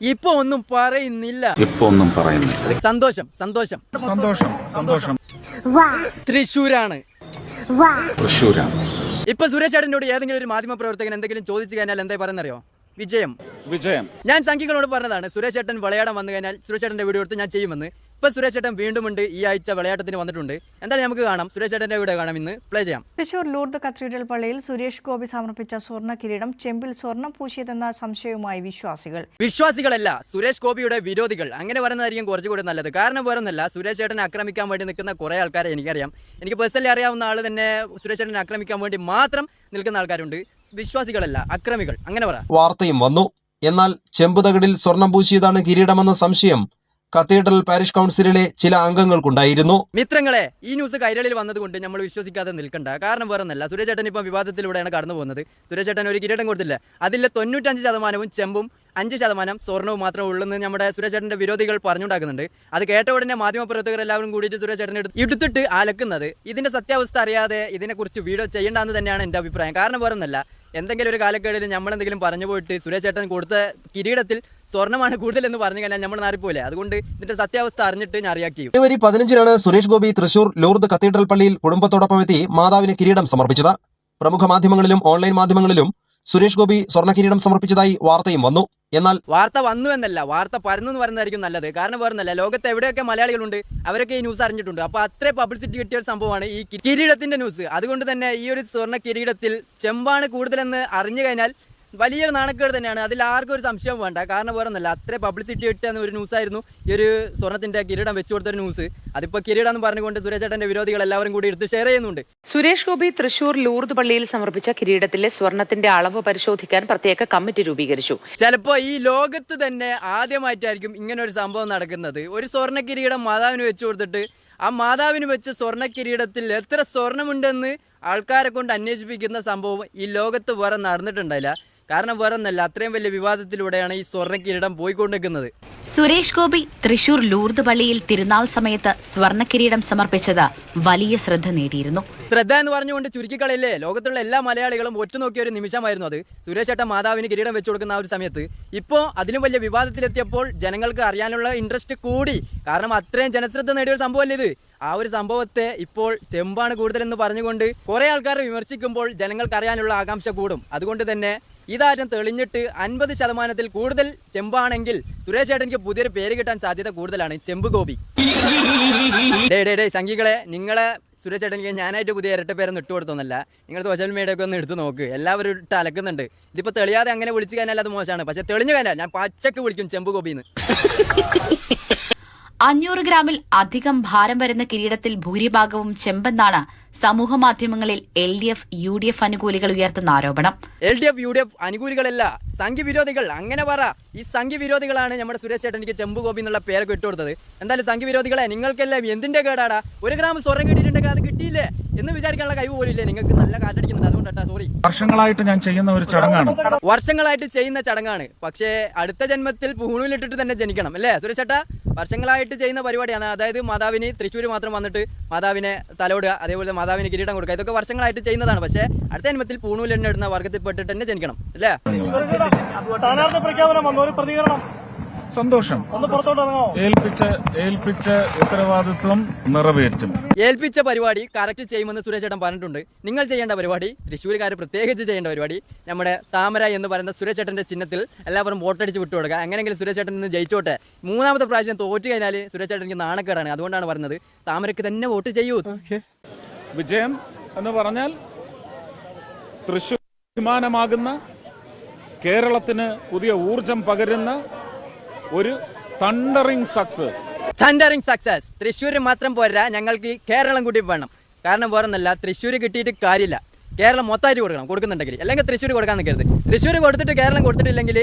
ഇപ്പൊ ഒന്നും പറയുന്നില്ല. ഇപ്പൊ ഒന്നും പറയുന്നില്ല. സന്തോഷം സന്തോഷം. സന്തോഷം സന്തോഷം. തൃശ്ശൂരാണ്. തൃശ്ശൂരാണ്. ഇപ്പൊ സുരേഷ് ചേട്ടനോട് ഏതെങ്കിലും ഒരു മാധ്യമ പ്രവർത്തകൻ എന്തെങ്കിലും ചോദിച്ചു കഴിഞ്ഞാൽ എന്തായി പറയുന്നറിയോ? വിജയം. വിജയം. ഞാൻ സംഖ്യകളോട് പറഞ്ഞതാണ് സുരേഷ് ചേട്ടൻ വിളയാടം വന്നു കഴിഞ്ഞാൽ സുരേഷ് ചേട്ടന്റെ വീഡിയോ എടുത്ത് ഞാൻ ചെയ്യുമെന്ന്. ഇപ്പൊ സുരേഷ് ചേട്ടൻ വീണ്ടും ഉണ്ട്. ഈ ആഴ്ച വിളയാട്ടത്തിന് വന്നിട്ടുണ്ട്. എന്തായാലും നമുക്ക് കാണാം. സുരേഷ് ചേട്ടന്റെ വീഡിയോ കാണാം ഇന്ന്. പ്ലേ ചെയ്യാം. തൃശൂർ ലൂർദ് കത്തീഡ്രൽ പള്ളിയിൽ സുരേഷ് ഗോപി സമർപ്പിച്ച സ്വർണ കിരീടം ചെമ്പിൽ സ്വർണം പൂശിയതെന്ന സംശയവുമായി വിശ്വാസികൾ. വിശ്വാസികളല്ല സുരേഷ് ഗോപിയുടെ വിരോധികൾ. അങ്ങനെ പറയുന്നതായിരിക്കും കുറച്ചുകൂടി നല്ലത്. കാരണം വേറൊന്നല്ല സുരേഷ് ചേട്ടനെ ആക്രമിക്കാൻ വേണ്ടി നിൽക്കുന്ന കുറെ ആൾക്കാരെ എനിക്കറിയാം. എനിക്ക് പേഴ്സണലി അറിയാവുന്ന ആൾ തന്നെ സുരേഷ് ചേട്ടനെ ആക്രമിക്കാൻ വേണ്ടി മാത്രം നിൽക്കുന്ന ആൾക്കാരുണ്ട്. വിശ്വാസികളല്ല അക്രമികൾ. അങ്ങനെ പറ. വാർത്തയും വന്നു. എന്നാൽ ചെമ്പുതകടിൽ സ്വർണം പൂശിയതാണ് കിരീടമെന്ന സംശയം കത്തീഡ്രൽ പാരിഷ് കൗൺസിലിലെ ചില അംഗങ്ങൾക്കുണ്ടായിരുന്നു. മിത്രങ്ങളെ ഈ ന്യൂസ് കൈരളിൽ വന്നതുകൊണ്ട് നമ്മൾ വിശ്വസിക്കാതെ നിൽക്കണ്ട. കാരണം വേറെ ഒന്നല്ല സുരേഷ് ചേട്ടൻ ഇപ്പം വിവാദത്തിലൂടെയാണ് കടന്നു പോകുന്നത്. സുരേഷ് ചേട്ടൻ ഒരു കിരീടം കൊടുത്തില്ല. അതിൽ തൊണ്ണൂറ്റഞ്ച് ശതമാനവും ചെമ്പും അഞ്ച് ശതമാനം സ്വർണവും മാത്രമേ ഉള്ളെന്ന് നമ്മുടെ സുരേഷ് ചേട്ടന്റെ വിരോധികൾ പറഞ്ഞുണ്ടാക്കുന്നുണ്ട്. അത് കേട്ട ഉടനെ മാധ്യമപ്രവർത്തകർ എല്ലാവരും കൂടിയിട്ട് സുരേഷ് ചേട്ടനെ എടുത്ത് എടുത്തിട്ട് അലക്കുന്നത്. ഇതിന്റെ സത്യാവസ്ഥ അറിയാതെ ഇതിനെക്കുറിച്ച് വീഡിയോ ചെയ്യേണ്ടെന്ന് തന്നെയാണ് എന്റെ അഭിപ്രായം. കാരണം വേറൊന്നല്ല എന്തെങ്കിലും ഒരു കാലക്കേടിൽ നമ്മൾ എന്തെങ്കിലും പറഞ്ഞു പോയിട്ട് സുരേഷ് ചേട്ടൻ കൊടുത്ത കിരീടത്തിൽ സ്വർണമാണ് കൂടുതൽ എന്ന് പറഞ്ഞു കഴിഞ്ഞാൽ നമ്മൾ നാറിപ്പോലെ അതുകൊണ്ട് ഇതിന്റെ സത്യാവസ്ഥ അറിഞ്ഞിട്ട് ഞാൻ റിയാക്ട് ചെയ്യും. ജനുവരി പതിനഞ്ചിനാണ് സുരേഷ് ഗോപി തൃശൂർ ലൂർദ് കത്തീഡ്രൽ പള്ളിയിൽ കുടുംബത്തോടൊപ്പം എത്തി മാതാവിന് കിരീടം സമർപ്പിച്ചത്. പ്രമുഖ മാധ്യമങ്ങളിലും ഓൺലൈൻ മാധ്യമങ്ങളിലും സുരേഷ് ഗോപി സ്വർണ കിരീടം സമർപ്പിച്ചതായി വാർത്തയും വന്നു. എന്നാൽ വാർത്ത വന്നു എന്നല്ല വാർത്ത പരന്നു എന്ന് പറയുന്നതായിരിക്കും നല്ലത്. കാരണം വേറൊന്നല്ല ലോകത്ത് എവിടെയൊക്കെ മലയാളികളുണ്ട് അവരൊക്കെ ഈ ന്യൂസ് അറിഞ്ഞിട്ടുണ്ട്. അപ്പോൾ അത്രേ പബ്ലിസിറ്റി കിട്ടിയ ഒരു സംഭവമാണ് ഈ കിരീടത്തിന്റെ ന്യൂസ് അതുകൊണ്ട് തന്നെ ഈ ഒരു സ്വർണ കിരീടത്തിൽ ചെമ്പാണ് കൂടുതലെന്ന് അറിഞ്ഞു കഴിഞ്ഞാൽ വലിയൊരു നാണക്കേട് തന്നെയാണ്. അതിൽ ആർക്കും ഒരു സംശയം വേണ്ട. കാരണം വേറൊന്നല്ല അത്ര പബ്ലിസിറ്റി കിട്ടിയെന്ന ഒരു ന്യൂസ് ആയിരുന്നു. ഈ ഒരു സ്വർണത്തിന്റെ കിരീടം വെച്ചു കൊടുത്തൊരു ന്യൂസ് അതിപ്പോൾ കിരീടം എന്ന് പറഞ്ഞുകൊണ്ട് സുരേഷ് ചേട്ടന്റെ വിരോധികൾ എല്ലാവരും കൂടി എടുത്ത് ഷെയർ ചെയ്യുന്നുണ്ട്. സുരേഷ് ഗോപി തൃശൂർ ലൂർദ് പള്ളിയിൽ സമർപ്പിച്ച കിരീടത്തിലെ സ്വർണത്തിന്റെ അളവ് പരിശോധിക്കാൻ പ്രത്യേക കമ്മിറ്റി രൂപീകരിച്ചു. ചിലപ്പോ ഈ ലോകത്ത് തന്നെ ആദ്യമായിട്ടായിരിക്കും ഇങ്ങനെ ഒരു സംഭവം നടക്കുന്നത്. ഒരു സ്വർണ കിരീടം മാതാവിന് വെച്ചു കൊടുത്തിട്ട് ആ മാതാവിന് വെച്ച് സ്വർണ കിരീടത്തിൽ എത്ര സ്വർണമുണ്ടെന്ന് ആൾക്കാരെ കൊണ്ട് അന്വേഷിപ്പിക്കുന്ന സംഭവം ഈ ലോകത്ത് വേറെ നടന്നിട്ടുണ്ടായില്ല. കാരണം വേറെ ഒന്നല്ല അത്രയും വലിയ വിവാദത്തിലൂടെയാണ് ഈ സ്വർണ കിരീടം പോയിക്കൊണ്ടിരിക്കുന്നത്. സുരേഷ് ഗോപി തൃശൂർ ലൂർദ് പള്ളിയിൽ തിരുനാൾ സമയത്ത് സ്വർണക്കിരീടം സമർപ്പിച്ചത് വലിയ ശ്രദ്ധ നേടിയിരുന്നു. ശ്രദ്ധ എന്ന് പറഞ്ഞുകൊണ്ട് ചുരുക്കിക്കളയില്ലേ? ലോകത്തുള്ള എല്ലാ മലയാളികളും ഒറ്റുനോക്കിയ ഒരു നിമിഷമായിരുന്നു അത്. സുരേഷ് ചേട്ടൻ മാതാവിന് കിരീടം വെച്ചു കൊടുക്കുന്ന ആ ഒരു സമയത്ത്. ഇപ്പോൾ അതിലും വലിയ വിവാദത്തിലെത്തിയപ്പോൾ ജനങ്ങൾക്ക് അറിയാനുള്ള ഇൻട്രസ്റ്റ് കൂടി. കാരണം അത്രയും ജനശ്രദ്ധ നേടിയ ഒരു സംഭവമല്ലേ ഇത്? ആ ഒരു സംഭവത്തെ ഇപ്പോൾ ചെമ്പാണ് കൂടുതലെന്ന് പറഞ്ഞുകൊണ്ട് കുറേ ആൾക്കാരെ വിമർശിക്കുമ്പോൾ ജനങ്ങൾക്കറിയാനുള്ള ആകാംക്ഷ കൂടും. അതുകൊണ്ട് തന്നെ ഇതാരും തെളിഞ്ഞിട്ട് അൻപത് ശതമാനത്തിൽ കൂടുതൽ ചെമ്പാണെങ്കിൽ സുരേഷ് ഏട്ടനിക്ക് പുതിയൊരു പേര് കിട്ടാൻ സാധ്യത കൂടുതലാണ്. ചെമ്പ് ഗോപി. ഡേ ഡേ ഡേ സംഘികളെ നിങ്ങളെ സുരേഷ് ചേട്ടനിക്ക് ഞാനായിട്ട് പുതിയ ഇരട്ട പേരൊന്നും ഇട്ട് കൊടുത്തൊന്നല്ല. നിങ്ങൾ സോഷ്യൽ മീഡിയ ഒക്കെ ഒന്ന് എടുത്ത് നോക്ക്. എല്ലാവരും ഇട്ട് അലക്കുന്നുണ്ട്. ഇതിപ്പോൾ തെളിയാതെ അങ്ങനെ വിളിച്ചു കഴിഞ്ഞാൽ അത് മോശമാണ്. പക്ഷെ തെളിഞ്ഞു കഴിഞ്ഞാൽ ഞാൻ പച്ചക്ക് വിളിക്കും ചെമ്പ് ഗോപിന്ന്. അഞ്ഞൂറ് ഗ്രാമിൽ അധികം ഭാരം വരുന്ന കിരീടത്തിൽ ഭൂരിഭാഗവും ചെമ്പെന്നാണ് സമൂഹ മാധ്യമങ്ങളിൽ L D F U D F അനുകൂലികൾ ഉയർത്തുന്ന ആരോപണം. L D F U D F അനുകൂലികളല്ല സംഘി വിരോധികൾ അങ്ങനെ പറ. ഈ സംഘി വിരോധികളാണ് നമ്മുടെ സുരേഷ് ചേട്ടൻ എനിക്ക് ചെമ്പ് ഗോപി എന്നുള്ള പേരൊക്കെ ഇട്ട് കൊടുത്തത്. എന്തായാലും സംഘി വിരോധികളെ നിങ്ങൾക്കെല്ലാം എന്തിന്റെ കേടാടാ? ഒരു ഗ്രാം സ്വർണം കിട്ടിയിട്ടുണ്ടെങ്കിൽ അത് കിട്ടിയില്ലേ? എന്ന് വിചാരിക്കാനുള്ള കഴിവ് പോലില്ലേ നിങ്ങൾക്ക് നല്ല കാറ്റടിക്കുന്നുണ്ട്. അതുകൊണ്ടാ സോറി വർഷങ്ങളായിട്ട് ഞാൻ ചെയ്യുന്ന ഒരു ചടങ്ങാണ്. വർഷങ്ങളായിട്ട് ചെയ്യുന്ന ചടങ്ങാണ്. പക്ഷേ അടുത്ത ജന്മത്തിൽ പൂണൂലിട്ടിട്ട് തന്നെ ജനിക്കണം അല്ലേ? സുരേഷ് ചേട്ടാ വർഷങ്ങളായിട്ട് ചെയ്യുന്ന പരിപാടിയാണ്. അതായത് മാതാവിന് തൃശ്ശൂർ മാത്രം വന്നിട്ട് മാതാവിനെ തലോടുക അതേപോലെ മാതാവിന് കിരീടം കൊടുക്കുക. ഇതൊക്കെ വർഷങ്ങളായിട്ട് ചെയ്യുന്നതാണ്. പക്ഷേ അടുത്ത ജന്മത്തിൽ വർഗത്തിൽ പെട്ടിട്ട് തന്നെ ജനിക്കണം. അല്ലേ? സ്ഥാനാർത്ഥി പ്രഖ്യാപനം വന്നു. ഒരു പ്രതികരണം. സന്തോഷം. ഒന്ന് പുറത്തോട്ട് ഇറങ്ങാമോ ഏൽപ്പിച്ച ഏൽപ്പിച്ച ഉത്തരവാദിത്വം നിറവേറ്റും. ഏൽപ്പിച്ച പരിപാടി കറക്റ്റ് ചെയ്യുമെന്ന് സുരേഷ് ചേട്ടൻ പറഞ്ഞിട്ടുണ്ട്. നിങ്ങൾ ചെയ്യേണ്ട പരിപാടി തൃശ്ശൂർക്കാർ പ്രത്യേകിച്ച് ചെയ്യേണ്ട പരിപാടി നമ്മുടെ താമര എന്ന് പറയുന്ന സുരേഷ് ചേട്ടന്റെ ചിഹ്നത്തിൽ എല്ലാവരും വോട്ടടിച്ച് വിട്ടുകൊടുക്കുക അങ്ങനെയെങ്കിലും സുരേഷ് ചേട്ടൻ ഇന്ന് ജയിച്ചോട്ടെ. മൂന്നാമത്തെ പ്രാവശ്യം തോറ്റു കഴിഞ്ഞാൽ സുരേഷ് ചേട്ടനിക്ക് നാണക്കേടാണ്. അതുകൊണ്ടാണ് പറഞ്ഞത് താമരയ്ക്ക് തന്നെ വോട്ട് ചെയ്യൂ. വിജയം എന്ന് പറഞ്ഞാൽ തൃശൂർ അഭിമാനമാകുന്ന കേരളത്തിന് പുതിയ ഊർജം പകരുന്ന ഒരു thundering success thundering success Thrissur മാത്രം പോരാ ഞങ്ങൾക്ക് കേരളം കൂടി വേണം. കാരണം വേറൊന്നല്ല തൃശ്ശൂർ കിട്ടിയിട്ട് കാര്യമില്ല. കേരളം മൊത്തമായിട്ട് കൊടുക്കണം കൊടുക്കുന്നുണ്ടെങ്കിൽ. അല്ലെങ്കിൽ തൃശ്ശൂർ കൊടുക്കാൻ നിൽക്കരുത്. തൃശ്ശൂർ കൊടുത്തിട്ട് കേരളം കൊടുത്തിട്ടില്ലെങ്കിൽ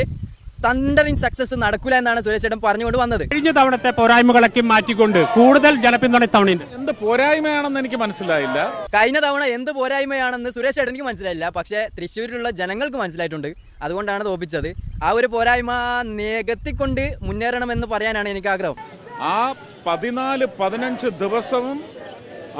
തണ്ടറിങ് സക്സസ് നടക്കില്ല എന്നാണ് സുരേഷ് ചേട്ടൻ പറഞ്ഞുകൊണ്ട് വന്നത്. കഴിഞ്ഞ തവണത്തെ പോരായ്മകളൊക്കെ മാറ്റിക്കൊണ്ട് കൂടുതൽ ജനപിന്തുണ തവണയുണ്ട് എന്ത് പോരായ്മയാണെന്ന് എനിക്ക് മനസ്സിലായില്ല. കഴിഞ്ഞ തവണ എന്ത് പോരായ്മയാണെന്ന് സുരേഷ് ചേട്ടനിക്ക് മനസ്സിലായില്ല. പക്ഷേ തൃശ്ശൂരിലുള്ള ജനങ്ങൾക്ക് മനസ്സിലായിട്ടുണ്ട്. അതുകൊണ്ടാണ് തോപ്പിച്ചത് ആ ഒരു പോരായ്മ നികത്തിക്കൊണ്ട് മുന്നേറണമെന്ന് പറയാനാണ് എനിക്ക് ആഗ്രഹം. ആ പതിനാല് പതിനഞ്ച് ദിവസവും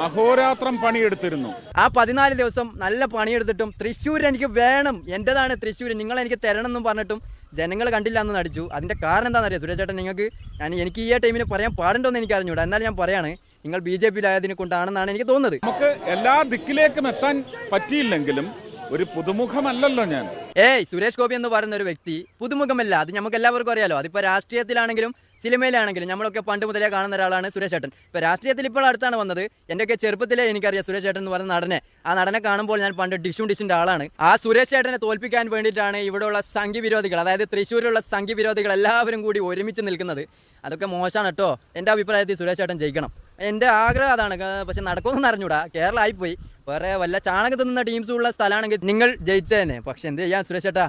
അഹോരാത്രം പണിയെടുത്തിരുന്നു. ആ പതിനാല് ദിവസം നല്ല പണിയെടുത്തിട്ടും തൃശ്ശൂർ എനിക്ക് വേണം. എന്റേതാണ് തൃശ്ശൂർ. നിങ്ങൾ എനിക്ക് തരണം എന്നും പറഞ്ഞിട്ടും ജനങ്ങൾ കണ്ടില്ല എന്ന് നടിച്ചു. അതിന്റെ കാരണം എന്താണെന്ന് അറിയാം സുരേഷ് ചേട്ടൻ നിങ്ങൾക്ക് ഞാൻ എനിക്ക് ഈ ടൈമിന് പറയാൻ പാടുണ്ടോ എന്ന് എനിക്ക് അറിഞ്ഞൂടാ എന്നാലും ഞാൻ പറയാണ് നിങ്ങൾ ബി ജെ പിയിലായതിനെ കൊണ്ടാണെന്നാണ് എനിക്ക് തോന്നുന്നത്. നമുക്ക് എല്ലാ ദിക്കിലേക്കും എത്താൻ പറ്റിയില്ലെങ്കിലും ഒരു പുതുമുഖമല്ലല്ലോ ഞാൻ. ഏയ് സുരേഷ് ഗോപി എന്ന് പറയുന്ന ഒരു വ്യക്തി പുതുമുഖമല്ല. അത് നമുക്ക് എല്ലാവർക്കും അറിയാലോ. അതിപ്പോ രാഷ്ട്രീയത്തിലാണെങ്കിലും സിനിമയിലാണെങ്കിലും നമ്മളൊക്കെ പണ്ട് മുതലേ കാണുന്ന ഒരാളാണ് സുരേഷ് ചേട്ടൻ ഇപ്പോൾ രാഷ്ട്രീയത്തിൽ ഇപ്പോൾ അടുത്താണ് വന്നത്. എന്റെയൊക്കെ ചെറുപ്പത്തിലേ എനിക്കറിയാം സുരേഷ് ചേട്ടൻ എന്ന് പറയുന്ന നടനെ. ആ നടനെ കാണുമ്പോൾ ഞാൻ പണ്ട് ഡിഷും ഡിഷിന്റെ ആളാണ്. ആ സുരേഷ് ചേട്ടനെ തോൽപ്പിക്കാൻ വേണ്ടിയിട്ടാണ് ഇവിടെയുള്ള സംഘി വിരോധികൾ അതായത് തൃശ്ശൂരിലുള്ള സംഘി വിരോധികൾ എല്ലാവരും കൂടി ഒരുമിച്ച് നിൽക്കുന്നത്. അതൊക്കെ മോശമാണ് കേട്ടോ. എന്റെ അഭിപ്രായത്തിൽ സുരേഷ് ചേട്ടൻ ജയിക്കണം. എന്റെ ആഗ്രഹം അതാണ്. പക്ഷെ നടക്കുമെന്ന് അറിഞ്ഞൂടാ. കേരളം ആയിപ്പോയി വേറെ വല്ല ചാണകം തിന്നുന്ന ടീംസ് ഉള്ള സ്ഥലമാണെങ്കിൽ നിങ്ങൾ ജയിച്ചതന്നെ പക്ഷെ എന്ത് ചെയ്യാൻ സുരേഷ് ചേട്ടാ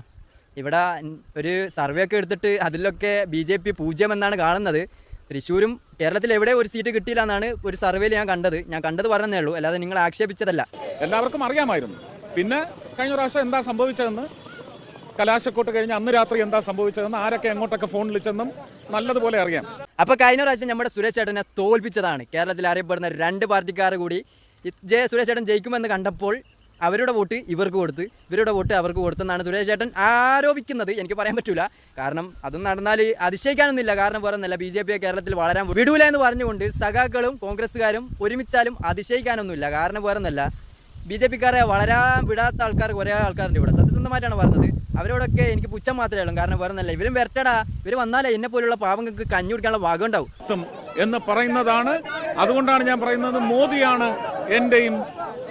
ഇവിടെ ഒരു സർവേ ഒക്കെ എടുത്തിട്ട് അതിലൊക്കെ ബി ജെ പി പൂജ്യം എന്നാണ് കാണുന്നത്. തൃശ്ശൂരും കേരളത്തിൽ എവിടെ ഒരു സീറ്റ് കിട്ടിയില്ല എന്നാണ് ഒരു സർവേയിൽ ഞാൻ കണ്ടത്. ഞാൻ കണ്ടത് പറഞ്ഞതേ ഉള്ളൂ. അല്ലാതെ നിങ്ങൾ ആക്ഷേപിച്ചതല്ല. എല്ലാവർക്കും അറിയാമായിരുന്നു. പിന്നെ കഴിഞ്ഞ പ്രാവശ്യം എന്താ സംഭവിച്ചതെന്ന്? കലാശക്കോട്ട് കഴിഞ്ഞ് അന്ന് രാത്രി എന്താ സംഭവിച്ചതെന്ന്? ആരൊക്കെ എങ്ങോട്ടൊക്കെ ഫോൺ വിളിച്ചെന്നും നല്ലതുപോലെ അറിയാം. അപ്പൊ കഴിഞ്ഞ പ്രാവശ്യം നമ്മുടെ സുരേഷ് ചേട്ടനെ തോൽപ്പിച്ചതാണ്. കേരളത്തിൽ അറിയപ്പെടുന്ന രണ്ട് പാർട്ടിക്കാർ കൂടി ഇ- ജെ സുരേഷ് ചേട്ടൻ ജയിക്കുമെന്ന് കണ്ടപ്പോൾ അവരുടെ വോട്ട് ഇവർക്ക് കൊടുത്ത് ഇവരുടെ വോട്ട് അവർക്ക് കൊടുത്തെന്നാണ് സുരേഷ് ചേട്ടൻ ആരോപിക്കുന്നത്. എനിക്ക് പറയാൻ പറ്റൂല. കാരണം അത് നടന്നാൽ അതിശയിക്കാനൊന്നുമില്ല. കാരണം വേറെ ഒന്നല്ല ബി ജെ പി കേരളത്തിൽ വളരാൻ വിടൂല എന്ന് പറഞ്ഞുകൊണ്ട് സഖാക്കളും കോൺഗ്രസ്സുകാരും ഒരുമിച്ചാലും അതിശയിക്കാനൊന്നുമില്ല. കാരണം വേറെ ഒന്നല്ല ബി ജെ പിക്കാരെ വളരാൻ വിടാത്ത ആൾക്കാർ ഒരേ ആൾക്കാരുണ്ട് ഇവിടെ. സത്യസന്ധമായിട്ടാണ് പറഞ്ഞത്. അവരോടൊക്കെ എനിക്ക് പുച്ഛം മാത്രമേ ഉള്ളൂ. കാരണം വേറെ ഒന്നല്ല ഇവരും വരട്ടടാ. ഇവർ വന്നാലേ എന്നെ പോലുള്ള പാവങ്ങൾക്ക് കഞ്ഞി കുടിക്കാനുള്ള ഭാഗം ഉണ്ടാവും എന്ന് പറയുന്നതാണ്. അതുകൊണ്ടാണ് ഞാൻ പറയുന്നത് മോദിയാണ് എന്റെയും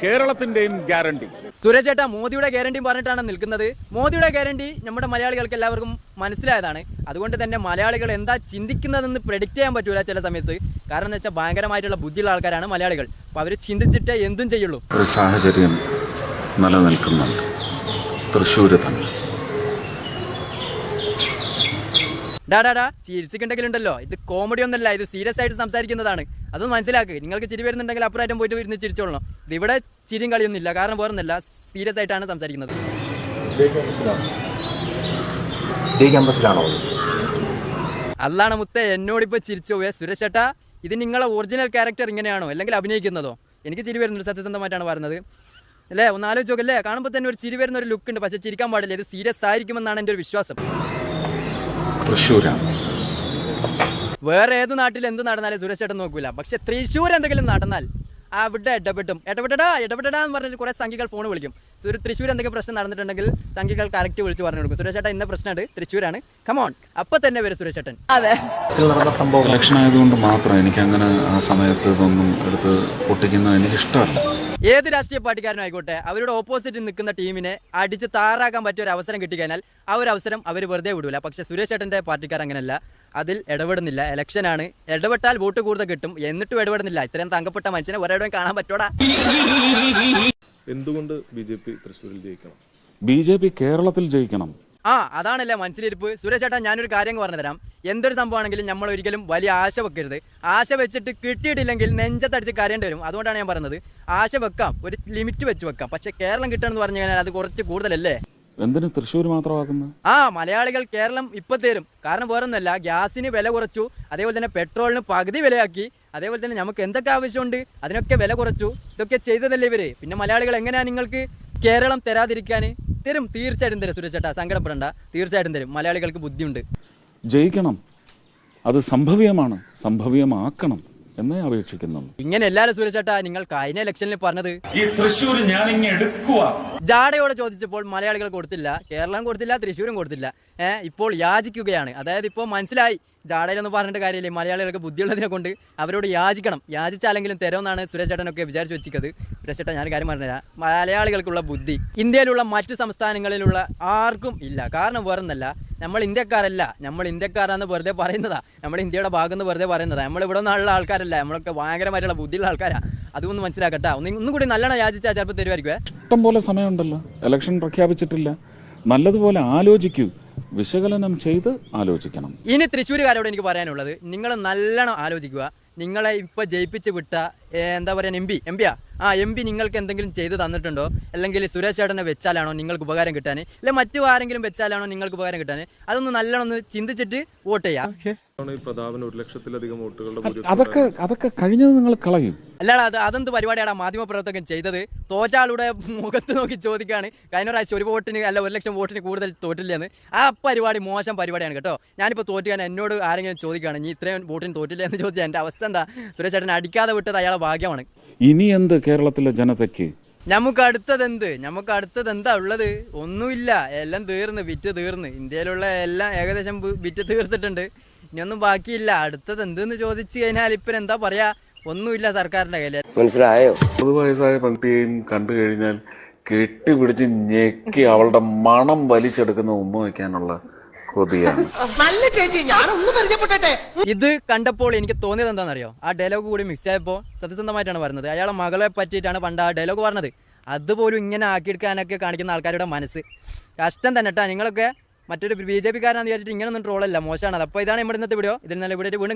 കേരളത്തിന്റെയും ഗ്യാരണ്ടി. സുരേഷ് ചേട്ടാ മോദിയുടെ ഗ്യാരണ്ടി പറഞ്ഞിട്ടാണ് നിൽക്കുന്നത്. മോദിയുടെ ഗ്യാരണ്ടി നമ്മുടെ മലയാളികൾക്ക് എല്ലാവർക്കും മനസ്സിലായതാണ്. അതുകൊണ്ട് തന്നെ മലയാളികൾ എന്താ ചിന്തിക്കുന്നതെന്ന് പ്രെഡിക്റ്റ് ചെയ്യാൻ പറ്റൂല ചില സമയത്ത്. കാരണം എന്ന് വെച്ചാൽ ഭയങ്കരമായിട്ടുള്ള ബുദ്ധിയുള്ള ആൾക്കാരാണ് മലയാളികൾ. അപ്പോൾ അവർ ചിന്തിച്ചിട്ടേ എന്തും ചെയ്യുള്ളൂ. ഒരു സാഹചര്യം നിലനിൽക്കുന്നുണ്ട്. തൃശ്ശൂര് തന്നെ. ഡാ ഡാ ഉണ്ടല്ലോ ചിരിച്ചിട്ടുണ്ടെങ്കിലുണ്ടല്ലോ. ഇത് കോമഡി ഒന്നല്ല ഇത് സീരിയസ് ആയിട്ട് സംസാരിക്കുന്നതാണ്. അതൊന്നും മനസ്സിലാക്ക്. നിങ്ങൾക്ക് ചിരി വരുന്നുണ്ടെങ്കിൽ അപ്പുറമായിട്ടും പോയിട്ട് ഇരുന്ന് ചിരിച്ചോളണം. ഇത് ഇവിടെ ചിരിയും കളിയൊന്നുമില്ല കാരണം വേറൊന്നല്ല സീരിയസ് ആയിട്ടാണ് സംസാരിക്കുന്നത്. അല്ലാണ് മുത്ത എന്നോട് ഇപ്പൊ ചിരിച്ചു? പോയ സുരേഷ് ചേട്ടാ ഇത് നിങ്ങളെ ഒറിജിനൽ ക്യാരക്ടർ ഇങ്ങനെയാണോ? അല്ലെങ്കിൽ അഭിനയിക്കുന്നതോ? എനിക്ക് ചിരി വരുന്നുണ്ട് സത്യസന്ധമായിട്ടാണ് പറയുന്നത്. അല്ലേ? ഒന്ന് ആലോചിച്ചോക്കല്ലേ കാണുമ്പോൾ തന്നെ ഒരു ചിരി വരുന്ന ഒരു ലുക്ക് ഉണ്ട്. പക്ഷേ ചിരിക്കാൻ പാടില്ല. ഇത് സീരിയസ് ആയിരിക്കുമെന്നാണ് എന്റെ ഒരു വിശ്വാസം. തൃശ്ശൂരാണ് വേറെ ഏത് നാട്ടിൽ എന്ത് നടന്നാലും സുരേഷ് ചേട്ടൻ നോക്കൂല. പക്ഷെ തൃശ്ശൂർ എന്തെങ്കിലും നടന്നാൽ അവിടെ ഇടപെട്ടും ഇടപെട്ടടാ ഇടപെട്ടടാ എന്ന് പറഞ്ഞാൽ കുറേ സംഖ്യകൾ ഫോൺ വിളിക്കും. ഒരു തൃശ്ശൂർ എന്തെങ്കിലും പ്രശ്നം നടന്നിട്ടുണ്ടെങ്കിൽ സംഖ്യകൾ കറക്റ്റ് വിളിച്ച് പറഞ്ഞു കൊടുക്കും. സുരേഷ് ചേട്ടാ ഇന്ന പ്രശ്നമുണ്ട്. തൃശ്ശൂരാണ്. കമോൺ അപ്പൊ തന്നെ വരും സുരേഷ് ചേട്ടൻ സംഭവം ഇലക്ഷൻ ആയതുകൊണ്ട് മാത്രം എനിക്ക് അങ്ങനെ ആ സമയത്ത് ഇതൊന്നും എടുത്ത് പൊട്ടിക്കുന്നത് എനിക്ക് ഇഷ്ടമല്ല ഏത് രാഷ്ട്രീയ പാർട്ടിക്കാരനും ആയിക്കോട്ടെ അവരുടെ ഓപ്പോസിറ്റ് നിൽക്കുന്ന ടീമിനെ അടിച്ച് താറാക്കാൻ പറ്റിയ ഒരു അവസരം കിട്ടിക്കഴിഞ്ഞാൽ ആ ഒരു അവസരം അവർ വെറുതെ വിടൂല. പക്ഷെ സുരേഷ് ചേട്ടന്റെ പാർട്ടിക്കാർ അങ്ങനെയല്ല. അതിൽ ഇടപെടുന്നില്ല. ആണ്. ഇടപെട്ടാൽ വോട്ട് കൂടുതൽ കിട്ടും. എന്നിട്ടും ഇടപെടുന്നില്ല. ഇത്രയും തങ്കപ്പെട്ട മനുഷ്യനെ ഒരിടവും കാണാൻ പറ്റോടാ. എന്തുകൊണ്ട് ബി ജെ പി തൃശ്ശൂരിൽ ജയിക്കണം? ബി ജെ പി കേരളത്തിൽ ജയിക്കണം. ആ അതാണല്ലേ മനസ്സിലിരിപ്പ് സുരേഷ് ചേട്ടാ ഞാനൊരു കാര്യം പറഞ്ഞു തരാം. എന്തൊരു സംഭവമാണെങ്കിലും നമ്മൾ ഒരിക്കലും വലിയ ആശ വെക്കരുത്. ആശ വെച്ചിട്ട് കിട്ടിയിട്ടില്ലെങ്കിൽ നെഞ്ചത്തടിച്ച് കരയേണ്ടി വരും. അതുകൊണ്ടാണ് ഞാൻ പറഞ്ഞത്. ആശ വെക്കാം. ഒരു ലിമിറ്റ് വെച്ച് വെക്കാം. പക്ഷെ കേരളം കിട്ടണമെന്ന് പറഞ്ഞു കഴിഞ്ഞാൽ അത് കുറച്ച് കൂടുതലല്ലേ? എന്തിന് തൃശ്ശൂർ മാത്രമാക്കുന്നത്? ആ മലയാളികൾ കേരളം ഇപ്പൊ തരും. കാരണം വേറൊന്നല്ല ഗ്യാസിന് വില കുറച്ചു അതേപോലെ തന്നെ പെട്രോളിന് പകുതി വിലയാക്കി അതേപോലെ തന്നെ നമുക്ക് എന്തൊക്കെ ആവശ്യമുണ്ട് അതിനൊക്കെ വില കുറച്ചു ഇതൊക്കെ ചെയ്തതല്ലേ ഇവർ? പിന്നെ മലയാളികൾ എങ്ങനെയാ നിങ്ങൾക്ക് കേരളം തരാതിരിക്കാൻ തരും തീർച്ചയായിട്ടും തരും സുരേഷ് ചേട്ടാ സങ്കടപ്പെടണ്ട. തീർച്ചയായിട്ടും തരും. മലയാളികൾക്ക് ബുദ്ധിയുണ്ട്. ജയിക്കണം. അത് സംഭവ്യമാണ്. സംഭവ്യമാക്കണം. എന്നേ അപേക്ഷിക്കുന്നുള്ളൂ. ഇങ്ങനെ എല്ലാവരും സുരേഷേട്ടാ നിങ്ങൾ കഴിഞ്ഞ ഇലക്ഷനിൽ പറഞ്ഞത്? ഈ തൃശ്ശൂർ ഞാൻ ഇങ്ങനെ എടുക്കുക ജാടയോടെ ചോദിച്ചപ്പോൾ മലയാളികൾ കൊടുത്തില്ല കേരളം കൊടുത്തില്ല തൃശ്ശൂരും കൊടുത്തില്ല. ഏഹ് ഇപ്പോൾ യാചിക്കുകയാണ്. അതായത് ഇപ്പോൾ മനസ്സിലായി ജാടയിലൊന്നും പറഞ്ഞിട്ട് കാര്യമില്ല. മലയാളികൾക്ക് ബുദ്ധിയുള്ളതിനെ കൊണ്ട് അവരോട് യാചിക്കണം. യാചിച്ചാലെങ്കിലും തരുമെന്നാണ് സുരേഷ് ചേട്ടനൊക്കെ വിചാരിച്ചു വെച്ചിരിക്കുന്നത്. സുരേഷ് ചേട്ടൻ ഞാൻ കാര്യം പറഞ്ഞുതരാം. മലയാളികൾക്കുള്ള ബുദ്ധി ഇന്ത്യയിലുള്ള മറ്റ് സംസ്ഥാനങ്ങളിലുള്ള ആർക്കും ഇല്ല. കാരണം വേറൊന്നല്ല നമ്മൾ ഇന്ത്യക്കാരല്ല. നമ്മൾ ഇന്ത്യക്കാരാന്ന് വെറുതെ പറയുന്നതാ. നമ്മൾ ഇന്ത്യയുടെ ഭാഗം എന്ന് വെറുതെ പറയുന്നതാ. നമ്മൾ ഇവിടെ നിന്നുള്ള ആൾക്കാരല്ല. നമ്മളൊക്കെ ഭയങ്കരമായിട്ടുള്ള ബുദ്ധിയുള്ള ആൾക്കാരാ. അതൊന്ന് മനസ്സിലാക്കട്ടെ. ഒന്ന് ഒന്നും കൂടി നല്ലോണം യാചിച്ചാൽ ചിലപ്പോൾ തരുമായിരിക്കും ഇഷ്ടം പോലെ സമയമുണ്ടല്ലോ. ഇലക്ഷൻ പ്രഖ്യാപിച്ചിട്ടില്ല. നല്ലതുപോലെ ആലോചിക്കൂ. വിശകലനം ചെയ്ത് ആലോചിക്കണം. ഇനി തൃശ്ശൂരുകാരോട് എനിക്ക് പറയാനുള്ളത്. നിങ്ങൾ നല്ലോണം ആലോചിക്കുക. നിങ്ങളെ ഇപ്പോൾ ജയിപ്പിച്ച് വിട്ട എന്താ പറയുക എം പി എം പിയാ ആ എം പി നിങ്ങൾക്ക് എന്തെങ്കിലും ചെയ്ത് തന്നിട്ടുണ്ടോ? അല്ലെങ്കിൽ സുരേഷ് ചേട്ടനെ വെച്ചാലാണോ നിങ്ങൾക്ക് ഉപകാരം കിട്ടാൻ അല്ലെങ്കിൽ മറ്റു ആരെങ്കിലും വെച്ചാലാണോ നിങ്ങൾക്ക് ഉപകാരം കിട്ടാൻ അതൊന്ന് നല്ലോണം ഒന്ന് ചിന്തിച്ചിട്ട് വോട്ട് ചെയ്യാം. അതൊക്കെ അതൊക്കെ കഴിഞ്ഞത് നിങ്ങൾ കളയും. അല്ലാതെ അത് അതെന്ത് പരിപാടിയാണ് മാധ്യമപ്രവർത്തകൻ ചെയ്തത്? തോറ്റ ആളുടെ മുഖത്ത് നോക്കി ചോദിക്കുകയാണ് കഴിഞ്ഞ പ്രാവശ്യം ഒരു വോട്ടിന് അല്ല ഒരു ലക്ഷം വോട്ടിന് കൂടുതൽ തോറ്റില്ലെന്ന്. ആ പരിപാടി മോശം പരിപാടിയാണ് കേട്ടോ. ഞാനിപ്പോൾ തോറ്റുകാൻ എന്നോട് ആരെങ്കിലും ചോദിക്കുകയാണ് നീ ഇത്രയും വോട്ടിന് തോറ്റില്ല എന്ന് ചോദിച്ചാൽ എന്റെ അവസ്ഥ എന്താ? സുരേഷ് ചേട്ടൻ അടിക്കാതെ വിട്ടത് അയാളെ ഭാഗ്യമാണ്. ഇനി എന്ത് കേരളത്തിലെ ജനതയ്ക്ക്? നമുക്ക് അടുത്തത് എന്ത് നമുക്ക് അടുത്തത് എന്താ ഉള്ളത്? ഒന്നുമില്ല. എല്ലാം തീർന്ന് വിറ്റ് തീർന്ന്. ഇന്ത്യയിലുള്ള എല്ലാം ഏകദേശം വിറ്റ് തീർത്തിട്ടുണ്ട്. ഇനിയൊന്നും ബാക്കിയില്ല. അടുത്തത് എന്തെന്ന് ചോദിച്ചു കഴിഞ്ഞാൽ ഇപ്പം എന്താ പറയാ? ഒന്നുമില്ല സർക്കാരിന്റെ കയ്യിൽ മനസ്സിലായോ? അറുപത് വയസ്സായ പെൺകുട്ടിയെയും കണ്ടു കഴിഞ്ഞാൽ കെട്ടിപിടിച്ച് ഞെക്കി അവളുടെ മണം വലിച്ചെടുക്കുന്ന ഉമ്മ വയ്ക്കാനുള്ള കൊതിയാണ്. ഇത് കണ്ടപ്പോൾ എനിക്ക് തോന്നിയത് എന്താണെന്നറിയോ? ആ ഡയലോഗ് കൂടി മിക്സ് ആയപ്പോൾ സത്യസന്ധമായിട്ടാണ് പറഞ്ഞത് അയാളെ മകളെ പറ്റിയിട്ടാണ് പണ്ട് ആ ഡയലോഗ് പറഞ്ഞത്. അതുപോലും ഇങ്ങനെ ആക്കിയെടുക്കാനൊക്കെ കാണിക്കുന്ന ആൾക്കാരുടെ മനസ്സ്. കഷ്ടം തന്നെ കേട്ടാ നിങ്ങളൊക്കെ മറ്റൊരു ബി ജെ പിക്കാരനാന്ന് വിചാരിച്ചിട്ട് ഇങ്ങനെ ഒന്നും ട്രോളല്ല മോശമാണ് അപ്പോൾ ഇതാണ് നമ്മുടെ ഇന്നത്തെ വീഡിയോ ഇതിൽ നല്ല വീഡിയോ വീണ്ടും